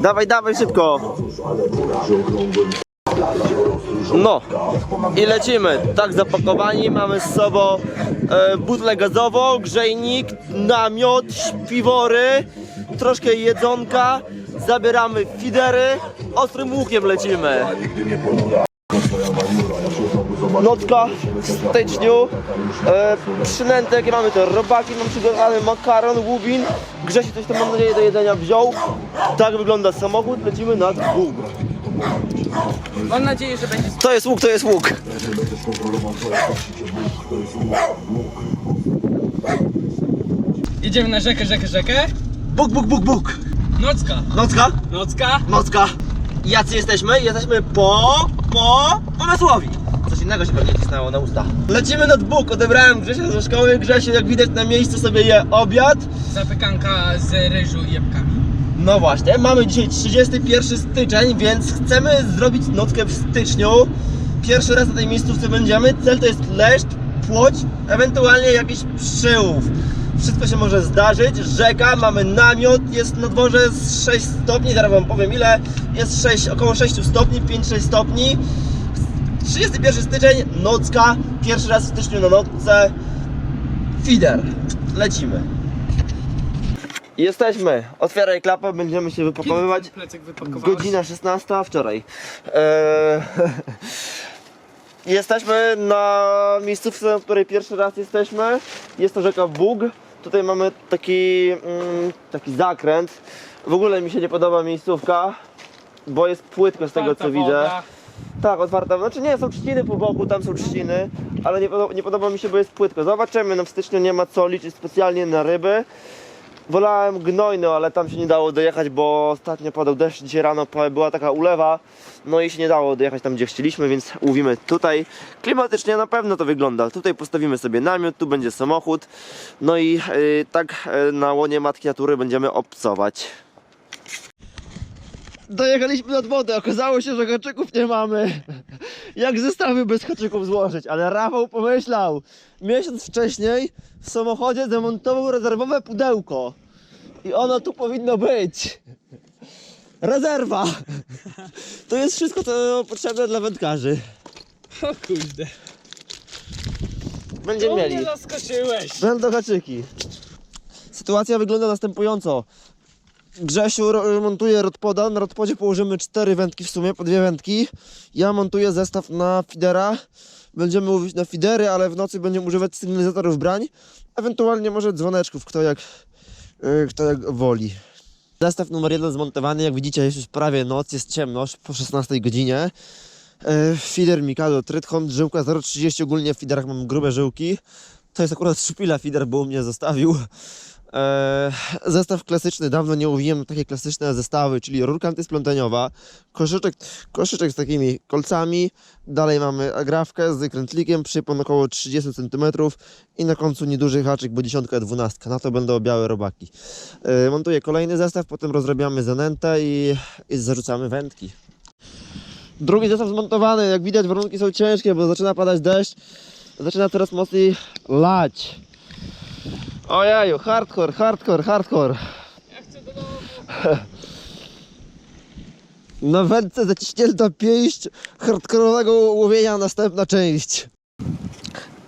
Dawaj, dawaj szybko. No i lecimy. Tak zapakowani. Mamy z sobą e, butlę gazową, grzejnik, namiot, śpiwory, troszkę jedzonka. Zabieramy fidery. Ostrym łukiem lecimy. Nocka w styczniu. E, przynęty mamy to robaki, mam przygotowany makaron, łubin. Grzesi coś tam mam nadzieję do jedzenia wziął. Tak wygląda samochód, lecimy nad Bóg. Mam nadzieję, że będzie To jest łuk, to jest łuk. Jedziemy na rzekę, rzekę, rzekę. Bóg, Bóg, Bóg, Bóg. Nocka. Nocka, Nocka. nocka. Jacy jesteśmy? Jesteśmy po, po pomysłowi. Coś innego się pewnie cisnęło na usta. Lecimy nad Bóg, odebrałem Grzesia ze szkoły. Grzesiu jak widać na miejscu sobie je obiad. Zapykanka z ryżu i jabłkami. No właśnie, mamy dzisiaj 31 styczeń, więc chcemy zrobić nockę w styczniu. Pierwszy raz na tej miejscówce będziemy. Cel to jest leszcz, płoć, ewentualnie jakiś przyłów. Wszystko się może zdarzyć. Rzeka, mamy namiot, jest na dworze z 6 stopni, zaraz wam powiem ile. Jest 6, około 6 stopni, 5-6 stopni. 31 styczeń, nocka. Pierwszy raz w styczniu na nocce. Fider. Lecimy. Jesteśmy. Otwieraj klapę, będziemy się wypakowywać. Wypakowałeś? Godzina 16 wczoraj. Eee, jesteśmy na miejscówce, w której pierwszy raz jesteśmy. Jest to rzeka Bóg. Tutaj mamy taki, mm, taki zakręt. W ogóle mi się nie podoba miejscówka, bo jest płytko z tego co widzę. woda. Tak, otwarta. Znaczy nie, są trzciny po boku, tam są trzciny, ale nie podoba, nie podoba mi się, bo jest płytko. Zobaczymy, no w styczniu nie ma co liczyć specjalnie na ryby. Wolałem gnojno, ale tam się nie dało dojechać, bo ostatnio padał deszcz, dzisiaj rano była taka ulewa, no i się nie dało dojechać tam, gdzie chcieliśmy, więc łowimy tutaj. Klimatycznie na pewno to wygląda. Tutaj postawimy sobie namiot, tu będzie samochód, no i yy, tak yy, na łonie matki natury będziemy obcować. Dojechaliśmy nad wodę, okazało się, że haczyków nie mamy. Jak zestawy bez haczyków złożyć, ale Rafał pomyślał. Miesiąc wcześniej w samochodzie zamontował rezerwowe pudełko. I ono tu powinno być. Rezerwa. To jest wszystko, co potrzebne dla wędkarzy. O kurde. Będziemy mieli. zaskoczyłeś. Będą haczyki. Sytuacja wygląda następująco. Grzesiu montuje rodpoda, na rodpodzie położymy cztery wędki w sumie, po dwie wędki. Ja montuję zestaw na fidera. Będziemy mówić na fidery, ale w nocy będziemy używać sygnalizatorów brań. Ewentualnie może dzwoneczków, kto jak, yy, kto jak woli. Zestaw numer jeden zmontowany, jak widzicie jest już prawie noc, jest ciemno, po 16 godzinie. E, Feeder Mikado Trytchon, żyłka 0,30, ogólnie w feederach mam grube żyłki. To jest akurat szpila feeder, bo u mnie zostawił. E, zestaw klasyczny, dawno nie łowiłem takie klasyczne zestawy, czyli rurka antysplątaniowa, koszyczek, koszyczek z takimi kolcami, dalej mamy agrafkę z krętlikiem, przypon około 30 cm i na końcu nieduży haczyk, bo dziesiątka, dwunastka, na to będą białe robaki. E, montuję kolejny zestaw, potem rozrabiamy zanętę i, i zarzucamy wędki. Drugi zestaw zmontowany, jak widać warunki są ciężkie, bo zaczyna padać deszcz, zaczyna coraz mocniej lać. Ojeju, hardcore, hardcore, hardcore. Ja chcę do domu. Na wędce zaciśnięta pięść hardkorowego łowienia, następna część.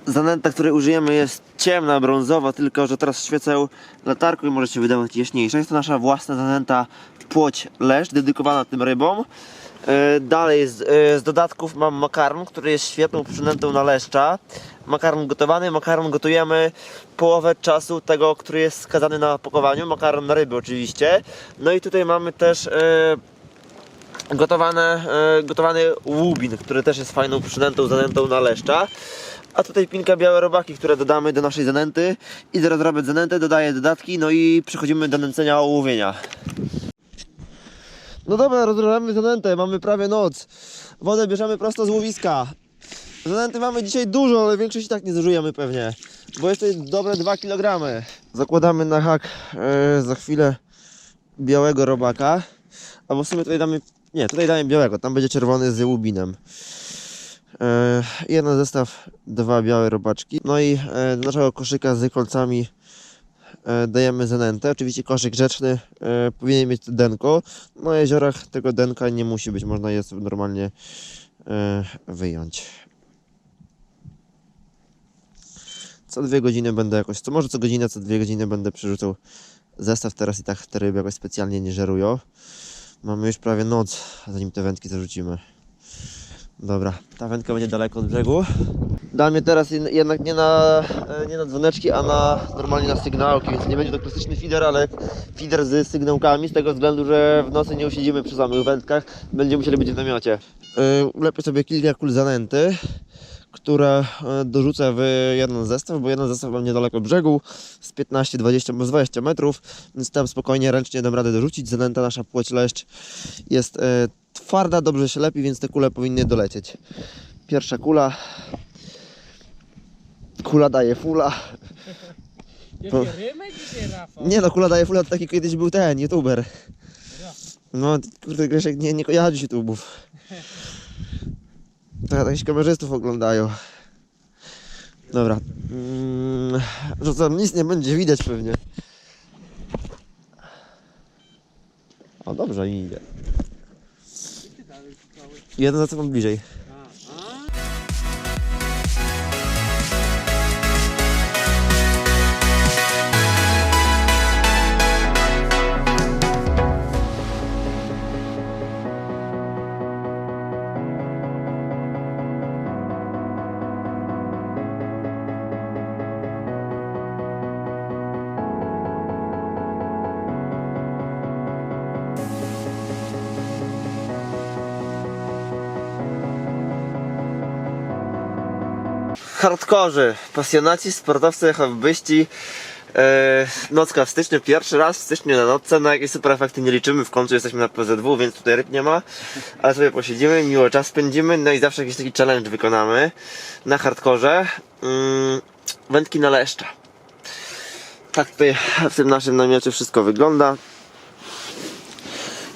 Zanęta, której użyjemy jest ciemna, brązowa, tylko że teraz świecę latarką i może się wydawać jaśniejsza. Jest to nasza własna zanęta płoć leszcz, dedykowana tym rybom. E, Dalej z, e, z dodatków mam makaron, który jest świetną przynętą na leszcza. Makaron gotowany, makaron gotujemy połowę czasu tego, który jest skazany na pakowaniu. Makaron na ryby oczywiście. No i tutaj mamy też e, gotowane, gotowany łubin, który też jest fajną przynętą, zanętą na leszcza. A tutaj pinka białe robaki, które dodamy do naszej zanęty. Idę rozrabiać zanętę, dodaję dodatki, no i przechodzimy do nęcenia ołowienia. No dobra, rozrabiamy zanętę, mamy prawie noc. Wodę bierzemy prosto z łowiska. Zanęty mamy dzisiaj dużo, ale większość i tak nie zużyjemy pewnie. Bo tutaj dobre 2 kg. Zakładamy na hak e, za chwilę białego robaka. Albo w sumie tutaj damy. Nie, tutaj damy białego, tam będzie czerwony z łubinem. E, jeden zestaw, dwa białe robaczki. No i e, do naszego koszyka z kolcami dajemy zanętę. Oczywiście koszyk grzeczny e, powinien mieć denko. Na jeziorach tego denka nie musi być, można je sobie normalnie e, wyjąć. Co dwie godziny będę jakoś, co może co godzinę, co dwie godziny będę przerzucał zestaw. Teraz i tak te ryby jakoś specjalnie nie żerują. Mamy już prawie noc, zanim te wędki zarzucimy. Dobra, ta wędka będzie daleko od brzegu. Dam teraz jed- jednak nie na, e, nie na dzwoneczki, a na normalnie na sygnałki, więc nie będzie to klasyczny feeder, ale feeder z sygnałkami, z tego względu, że w nocy nie usiedzimy przy samych wędkach, będziemy musieli być w namiocie. Yy, Ulepię sobie kilka kul zanęty, które e, dorzucę w jeden zestaw, bo jeden zestaw mam niedaleko brzegu, z 15, 20, może 20 metrów, więc tam spokojnie, ręcznie dam radę dorzucić. Zanęta nasza płeć leszcz jest e, twarda, dobrze się lepi, więc te kule powinny dolecieć. Pierwsza kula. Kula daje fula. Rafał? Nie no, kula daje fula to taki kiedyś był ten, youtuber. No, kurde, Grzesiek nie, nie kojarzy YouTube'ów. To jakichś kamerzystów oglądają. Dobra. Mm, rzucam, nic nie będzie widać pewnie. O, dobrze idzie. Jeden za sobą bliżej. Hardkorzy, pasjonaci, sportowcy, hobbyści. E, nocka w styczniu, pierwszy raz w styczniu na nocce, na jakieś super efekty nie liczymy, w końcu jesteśmy na PZW, więc tutaj ryb nie ma, ale sobie posiedzimy, miło czas spędzimy, no i zawsze jakiś taki challenge wykonamy na hardkorze. Mm, wędki na leszcza. Tak tutaj w tym naszym namiocie wszystko wygląda.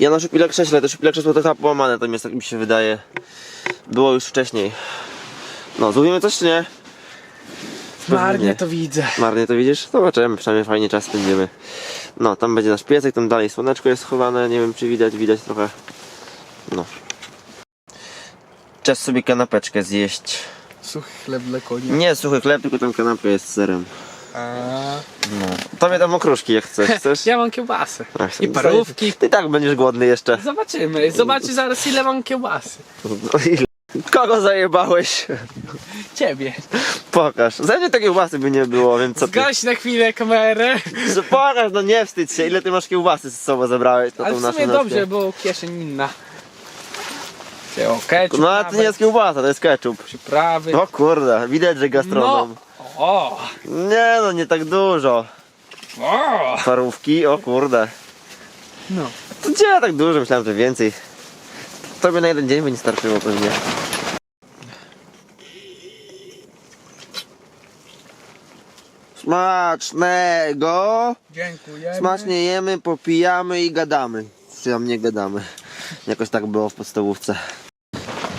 Ja na szupile krześle, to szupile krzesło to chyba połamane, to tak mi się wydaje. Było już wcześniej. No, złowimy coś czy nie? Marnie to widzę. Marnie to widzisz? Zobaczymy, przynajmniej fajnie czas spędzimy. No, tam będzie nasz piecek, tam dalej słoneczko jest schowane, nie wiem czy widać, widać trochę. No. Czas sobie kanapeczkę zjeść. Suchy chleb dla koni. Nie suchy chleb, tylko tam kanapka jest z serem. A, No. Tobie tam okruszki jak chcesz, chcesz? ja mam kiełbasy. Ach, I parówki. Ty i tak będziesz głodny jeszcze. Zobaczymy. Zobaczy zaraz ile mam kiełbasy. Ile? Kogo zajebałeś? Ciebie. Pokaż. Ze mnie takiej kiełbasy by nie było, więc co ty? Zgaś na chwilę kamerę. Że Pokaż, no nie wstydź się. Ile ty masz kiełbasy z sobą zabrałeś na Ale tą w naszą sumie nockę? dobrze, bo kieszeń inna. Ty, O, ketchup, No ale to nie jest kiełbasa, to jest ketchup. przyprawy. O kurde, widać, że gastronom. O, Nie no, nie tak dużo. o. Parówki, o kurde. No. To gdzie tak dużo? Myślałem, że więcej. Tobie na jeden dzień by nie starczyło pewnie. Smacznego! Dziękujemy. Smacznie jemy, popijamy i gadamy. Czy tam nie gadamy. Jakoś tak było w podstawówce.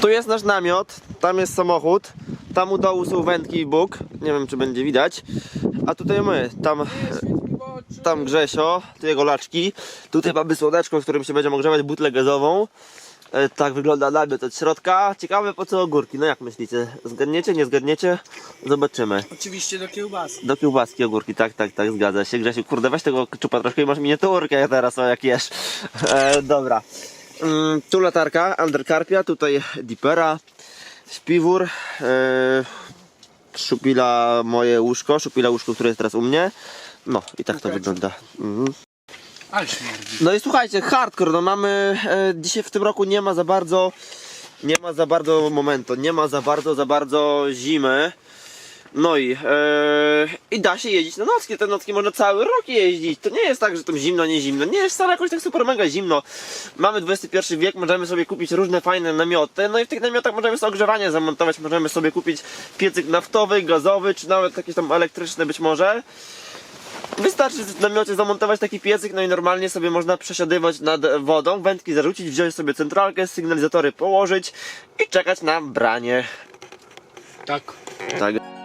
Tu jest nasz namiot, tam jest samochód, tam u dołu są wędki i Bóg. Nie wiem czy będzie widać. A tutaj my, tam, tam Grzesio, tu jego laczki. Tutaj mamy słoneczko, w którym się będziemy ogrzewać butlę gazową. E, Tak wygląda namiot od środka. Ciekawe po co ogórki, no jak myślicie? Zgadniecie, nie zgadniecie? Zobaczymy. Oczywiście do kiełbasy. Do kiełbaski ogórki, tak, tak, tak, zgadza się. Grzesiu, kurde, weź tego czupa troszkę i masz miniaturkę teraz, o jak jesz. E, dobra. Mm, tu latarka, undercarpia, tutaj dipera, śpiwór, e, szupila moje łóżko, szupila łóżko, które jest teraz u mnie. No i tak to wygląda. Mhm. Ale śmierdzi. No i słuchajcie, hardcore, no mamy, e, dzisiaj w tym roku nie ma za bardzo, nie ma za bardzo momentu, nie ma za bardzo, za bardzo zimy. No i, e, i da się jeździć na nocki, te nocki można cały rok jeździć, to nie jest tak, że tam zimno, nie zimno, nie jest wcale jakoś tak super mega zimno. Mamy XXI wiek, możemy sobie kupić różne fajne namioty, no i w tych namiotach możemy sobie ogrzewanie zamontować, możemy sobie kupić piecyk naftowy, gazowy, czy nawet jakieś tam elektryczne być może. Wystarczy w namiocie zamontować taki piecyk, no i normalnie sobie można przesiadywać nad wodą, wędki zarzucić, wziąć sobie centralkę, sygnalizatory położyć i czekać na branie. Tak. Tak.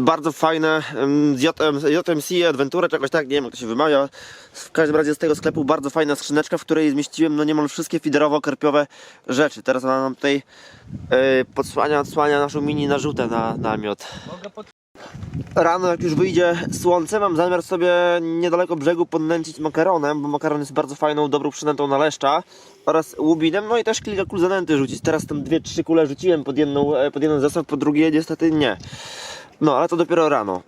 Bardzo fajne JMC Adventure, czy jakoś tak, nie wiem jak to się wymawia. W każdym razie z tego sklepu bardzo fajna skrzyneczka, w której zmieściłem no niemal wszystkie fiderowo-karpiowe rzeczy. Teraz ona nam tutaj e, podsłania, odsłania naszą mini narzutę na namiot. Rano jak już wyjdzie słońce, mam zamiar sobie niedaleko brzegu podnęcić makaronem, bo makaron jest bardzo fajną, dobrą przynętą na leszcza oraz łubinem, no i też kilka kul zanęty rzucić. Teraz tam dwie, trzy kule rzuciłem pod, jedną, e, pod jeden zestaw, po drugie niestety nie. No, ale to dopiero rano.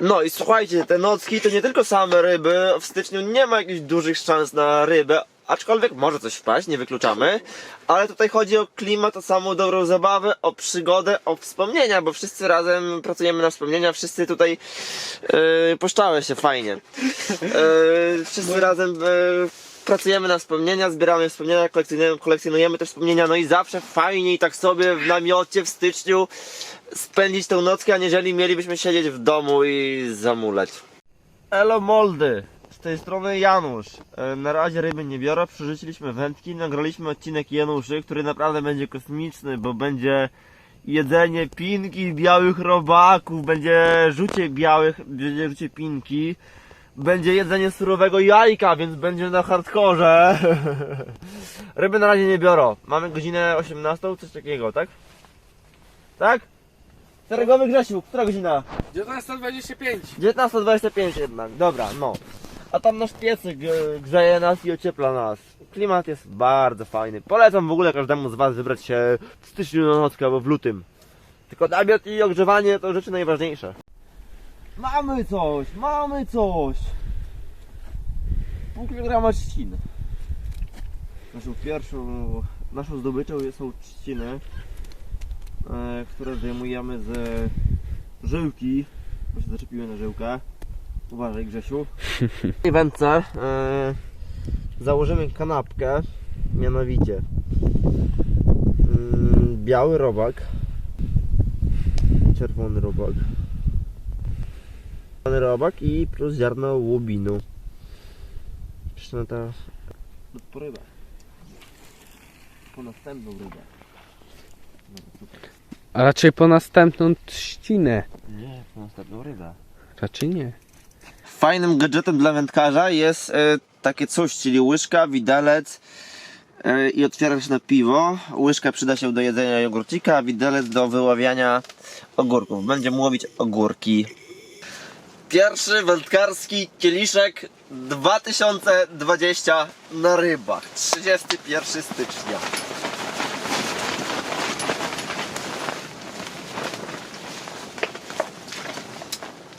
No i słuchajcie, te nocki to nie tylko same ryby, w styczniu nie ma jakichś dużych szans na rybę, aczkolwiek może coś wpaść, nie wykluczamy, ale tutaj chodzi o klimat, o samą dobrą zabawę, o przygodę, o wspomnienia, bo wszyscy razem pracujemy na wspomnienia, wszyscy tutaj yy, się fajnie. Yy, wszyscy razem yy, pracujemy na wspomnienia, zbieramy wspomnienia, kolekcjonujemy, kolekcjonujemy te wspomnienia, no i zawsze fajniej tak sobie w namiocie w styczniu spędzić tą nockę, aniżeli mielibyśmy siedzieć w domu i zamulać. Elo Moldy! Z tej strony Janusz. E, Na razie ryby nie biorę, przerzuciliśmy wędki, nagraliśmy odcinek Januszy, który naprawdę będzie kosmiczny, bo będzie jedzenie pinki białych robaków, będzie rzucie białych, będzie rzucie pinki, będzie jedzenie surowego jajka, więc będzie na hardkorze. Ryby na razie nie biorą. Mamy godzinę 18, coś takiego, tak? Tak? Szeregowy Grzesiu, która godzina? 19.25. 19.25 jednak, dobra, no. A tam nasz piecyk e, grzeje nas i ociepla nas. Klimat jest bardzo fajny. Polecam w ogóle każdemu z Was wybrać się w styczniu na nockę albo w lutym. Tylko namiot i ogrzewanie to rzeczy najważniejsze. Mamy coś, mamy coś. Pół kilograma trzcin. Naszą pierwszą, naszą zdobyczą są trzciny, e, które zdejmujemy ze żyłki, bo się zaczepiły na żyłkę. Uważaj Grzesiu. W tej wędce e, założymy kanapkę, mianowicie mm, biały robak, czerwony robak, robak i plus ziarno łubinu. Przynęta lub po rybę. Po następną rybę. A raczej po następną trzcinę. Nie, po następną rybę. Raczej nie. Fajnym gadżetem dla wędkarza jest e, takie coś, czyli łyżka, widelec e, i otwiera się na piwo. Łyżka przyda się do jedzenia jogurcika, a widelec do wyławiania ogórków. Będziemy łowić ogórki. Pierwszy wędkarski kieliszek 2020 na rybach. 31 stycznia.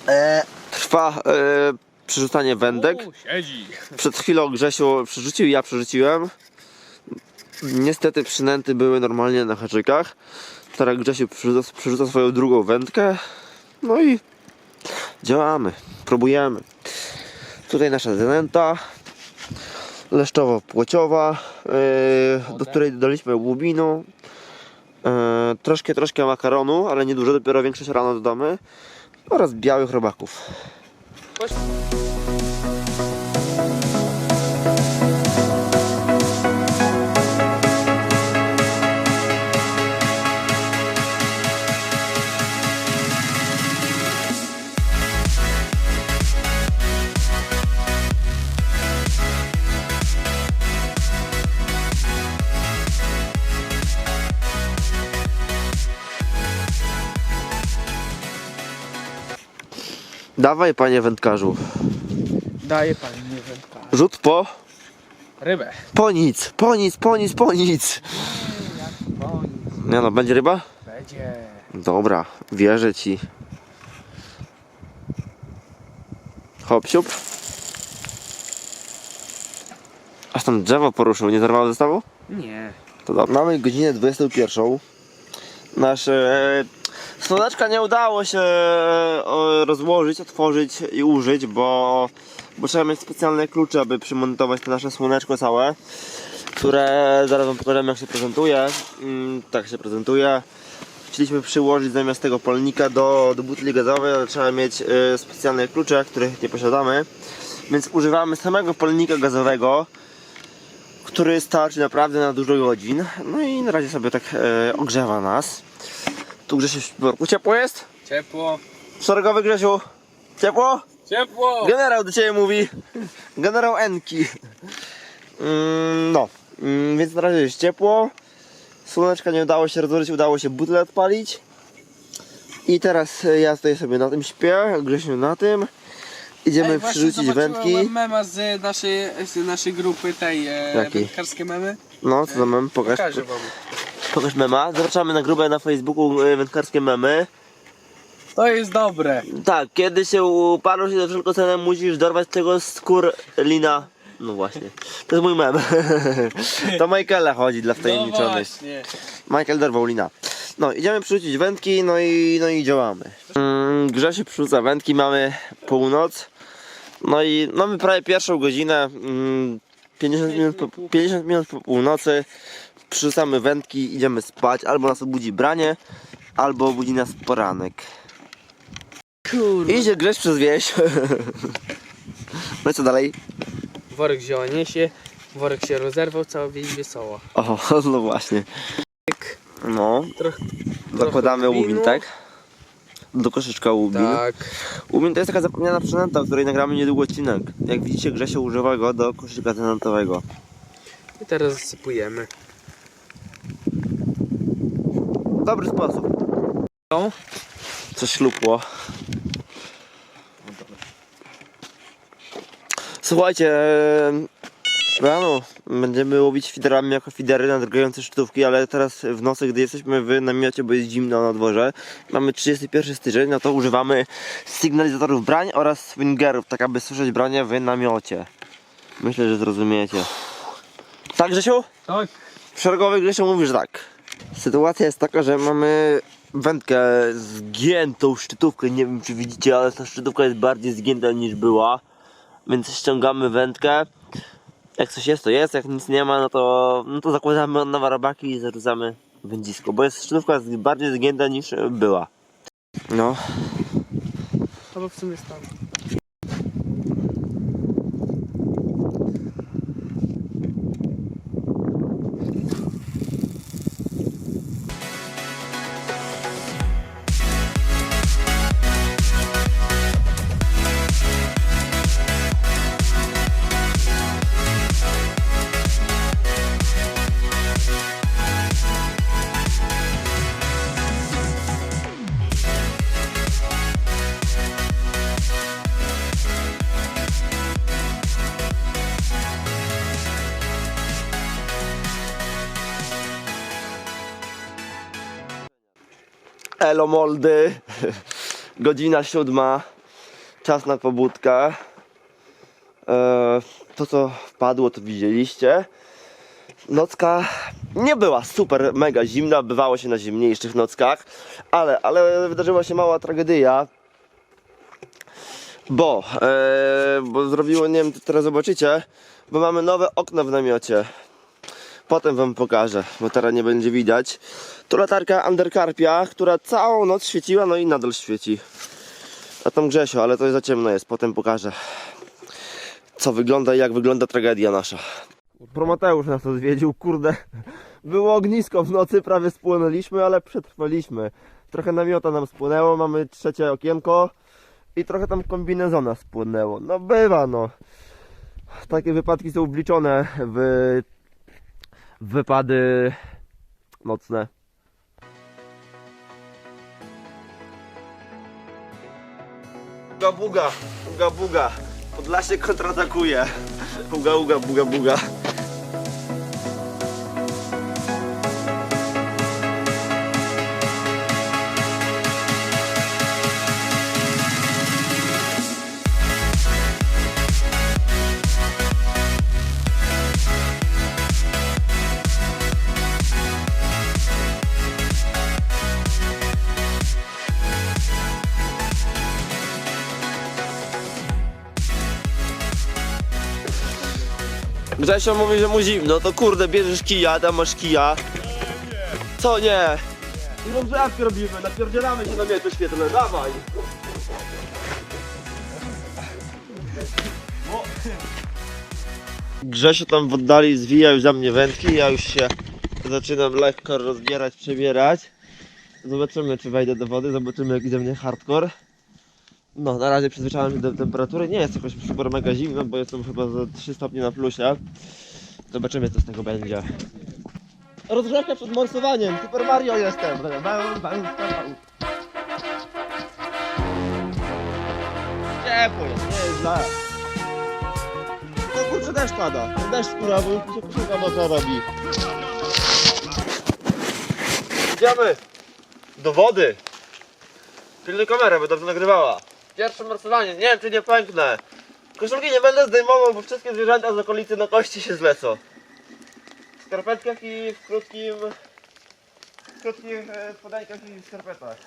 E, trwa e, przerzucanie wędek. U, siedzi. Przed chwilą Grzesiu przerzucił, ja przerzuciłem. Niestety przynęty były normalnie na haczykach. Teraz Grzesiu przerzuca, przerzuca swoją drugą wędkę. No i działamy, próbujemy. Tutaj nasza zanęta leszczowo-płociowa, yy, do której dodaliśmy łubinu. Yy, troszkę, troszkę makaronu, ale niedużo, dopiero większość rano dodamy. Oraz białych robaków. Dawaj, panie wędkarzu. Daje pan mnie wędka. Rzut po. Rybę. Po nic, po nic, po nic, po nic. Nie no, będzie ryba? będzie. Dobra, wierzę ci. Hop, siup. Aż tam drzewo poruszył, nie zerwało zestawu? Nie. To dobrze. Mamy godzinę 21. Nasze słoneczka nie udało się e, rozłożyć, otworzyć i użyć, bo, bo trzeba mieć specjalne klucze, aby przymontować to nasze słoneczko całe, które zaraz wam pokażemy jak się prezentuje. Mm, tak się prezentuje. Chcieliśmy przyłożyć zamiast tego palnika do, do butli gazowej, ale trzeba mieć e, specjalne klucze, których nie posiadamy. Więc używamy samego palnika gazowego, który starczy naprawdę na dużo godzin. No i na razie sobie tak e, ogrzewa nas. Tu gdzieś w worku ciepło jest? Ciepło. Szeregowy Grzesiu. Ciepło? Ciepło! Generał do ciebie mówi. Generał Enki. Mm, no, mm, więc na razie jest ciepło. Słoneczka nie udało się rozłożyć, udało się butlę odpalić. I teraz e, ja tutaj sobie na tym śpię, Grzesiu na tym. Idziemy Ej, właśnie przerzucić zobaczyłem wędki. mema z naszej, z naszej grupy tej e, wędkarskie memy. No, co tam mam? Pokaż. Pokażę wam. Pokaż mema. Zapraszamy na grubę na Facebooku e, wędkarskie memy. To jest dobre. Tak, kiedy się uparł się za wszelką cenę, musisz dorwać tego skór lina. No właśnie. To jest mój mem. to Michaela chodzi dla No wtajemniczonych. właśnie. Michael dorwał lina. No, idziemy przerzucić wędki, no i, no i działamy. Mm, Grzesiu przerzuca wędki, mamy północ. No i mamy prawie pierwszą godzinę. Mm, 50 minut, po, 50 minut po północy. Przerzucamy wędki, idziemy spać. Albo nas obudzi branie, albo obudzi nas poranek. Kurde. Idzie Grześ przez wieś. No i co dalej? Worek wzięła niesie, worek się rozerwał, cała wieś wesoła. O, no właśnie. No, Trochę, zakładamy trochę łubin, tak? Do koszyczka łubin. Tak. Łubin to jest taka zapomniana przynęta, o której nagramy niedługo odcinek. Jak widzicie, Grzesio używa go do koszyka tenantowego. I teraz zasypujemy. Dobry sposób. No. Coś lupło. Słuchajcie, rano będziemy łowić fiderami jako fidery na drgające szczytówki, ale teraz w nocy, gdy jesteśmy w namiocie, bo jest zimno na dworze, mamy 31 styczeń, no to używamy sygnalizatorów brań oraz swingerów, tak aby słyszeć branie w namiocie. Myślę, że zrozumiecie. Tak, Grzesiu? Tak. W szeregowej Grzesiu mówisz tak. Sytuacja jest taka, że mamy wędkę zgiętą szczytówkę. Nie wiem czy widzicie, ale ta szczytówka jest bardziej zgięta niż była. Więc ściągamy wędkę. Jak coś jest, to jest. Jak nic nie ma, no to, no to zakładamy od nowa robaki i zarzucamy wędzisko. Bo jest szczytówka jest bardziej zgięta niż była. No. Albo w sumie stan. Elo moldy. Godzina siódma. Czas na pobudkę. Eee, to co wpadło to widzieliście. Nocka nie była super mega zimna, bywało się na zimniejszych nockach, ale, ale wydarzyła się mała tragedia. Bo, e, bo zrobiło, nie wiem, teraz zobaczycie, bo mamy nowe okno w namiocie. Potem wam pokażę, bo teraz nie będzie widać. To latarka Undercarpia, która całą noc świeciła, no i nadal świeci. A tam Grzesio, ale to za ciemno jest, potem pokażę. Co wygląda i jak wygląda tragedia nasza. Promateusz nas odwiedził, kurde. Było ognisko w nocy, prawie spłonęliśmy, ale przetrwaliśmy. Trochę namiota nam spłonęło, mamy trzecie okienko i trochę tam kombinezona spłonęło. No bywa no. Takie wypadki są wliczone w w wypady nocne. Uga buga, uga buga. Podlasie kontratakuje. Uga uga buga buga. Grzesio mówi, że mu zimno, to kurde bierzesz kija, tam masz kija. Co nie? I rozgrzewkę robimy, napierdzielamy się na miecze świetlne, dawaj. Grzesio tam w oddali zwija już za mnie wędki, ja już się zaczynam lekko rozbierać, przebierać. Zobaczymy, czy wejdę do wody, zobaczymy, jaki ze mnie hardcore. No, na razie przyzwyczaiłem się do temperatury. Nie jest jakoś super mega zimno, bo jestem chyba za 3 stopnie na plusie. Zobaczymy, co z tego będzie. Rozgrzewka przed morsowaniem. Super Mario jestem. Ciepło jest, nie jest źle. Tylko kurczę deszcz pada. Deszcz kura, bo mi się koszulka mocno robi. Idziemy do wody. Pilnuj kamerę, by dobrze nagrywała. Pierwsze morsowanie, nie wiem czy nie pęknę. Koszulki nie będę zdejmował, bo wszystkie zwierzęta z okolicy na kości się zlecą. W skarpetkach i w krótkim... W krótkich e, spodenkach i w skarpetach.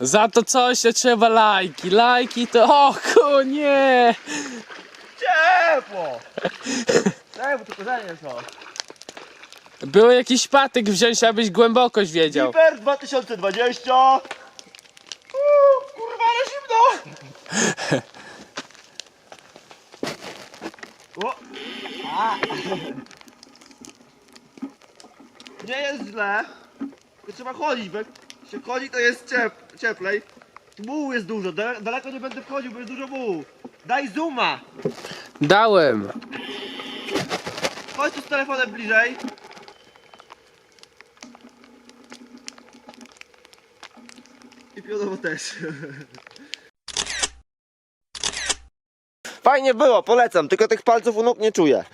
Za to coś to trzeba lajki. Lajki to... O ku, nie! Ciepło! Bo tu korzenie są. Było jakiś patyk wziąć, abyś głębokość wiedział. Hiper 2020! Uuu, kurwa, ale zimno! O! A. Nie jest źle, trzeba chodzić, bo jak się chodzi to jest ciep cieplej. Mułu jest dużo, Dale- daleko nie będę wchodził, bo jest dużo mułu. Daj zooma! Dałem. Chodź tu z telefonem bliżej. Pionowo też. Fajnie było, polecam, tylko tych palców u nóg nie czuję.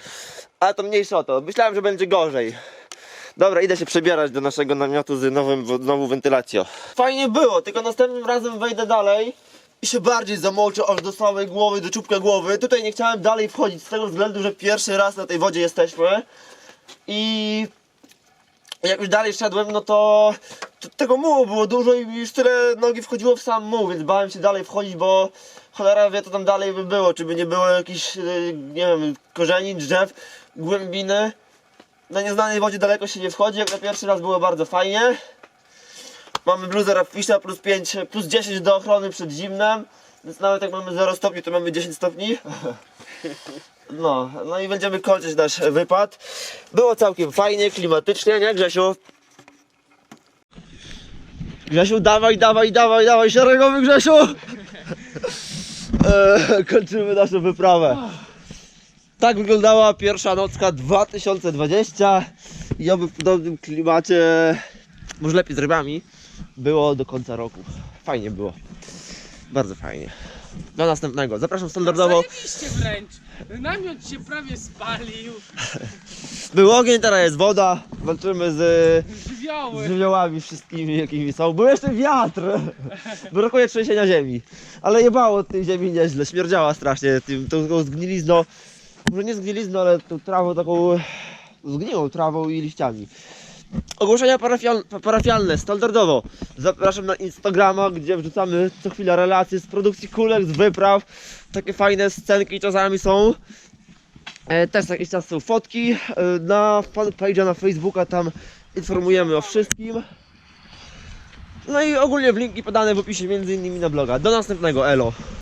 Ale to mniejsza o to. Myślałem, że będzie gorzej. Dobra, idę się przebierać do naszego namiotu z nowym, nową wentylacją. Fajnie było, tylko następnym razem wejdę dalej i się bardziej zamoczę aż do samej głowy, do czubka głowy. Tutaj nie chciałem dalej wchodzić z tego względu, że pierwszy raz na tej wodzie jesteśmy. I jak już dalej szedłem, no to tego mułu było dużo i już tyle nogi wchodziło w sam muł, więc bałem się dalej wchodzić, bo cholera wie co tam dalej by było, czy by nie było jakichś, yy, nie wiem, korzeni, drzew, głębiny. Na nieznanej wodzie daleko się nie wchodzi, jak na pierwszy raz było bardzo fajnie. Mamy bluzę Rapfisha plus 5, plus 10 do ochrony przed zimnem, więc nawet jak mamy 0 stopni, to mamy 10 stopni. No, no i będziemy kończyć nasz wypad. Było całkiem fajnie, klimatycznie, nie Grzesiu? Grzesiu, dawaj, dawaj, dawaj, dawaj, szeregowy Grzesiu! Eee, kończymy naszą wyprawę. Tak wyglądała pierwsza nocka 2020 i oby w podobnym klimacie, może lepiej z rybami, było do końca roku. Fajnie było. Bardzo fajnie. Do następnego. Zapraszam standardowo. Zajebiście wręcz. Namiot się prawie spalił. Był ogień, teraz jest woda. Walczymy z, z Żywioły. żywiołami wszystkimi, jakimi są. Był jeszcze wiatr. Brakuje trzęsienia ziemi. Ale jebało tej ziemi nieźle. Śmierdziała strasznie tym, tą, tą zgnilizną. Może nie zgnilizną, ale tą trawą taką zgniłą trawą i liściami. Ogłoszenia parafial, parafialne, standardowo. Zapraszam na Instagrama, gdzie wrzucamy co chwila relacje z produkcji kulek, z wypraw. Takie fajne scenki czasami są. E, też jakiś czas są fotki. E, na fanpage'a na Facebooka tam informujemy o wszystkim. No i ogólnie w linki podane w opisie między innymi na bloga. Do następnego, elo.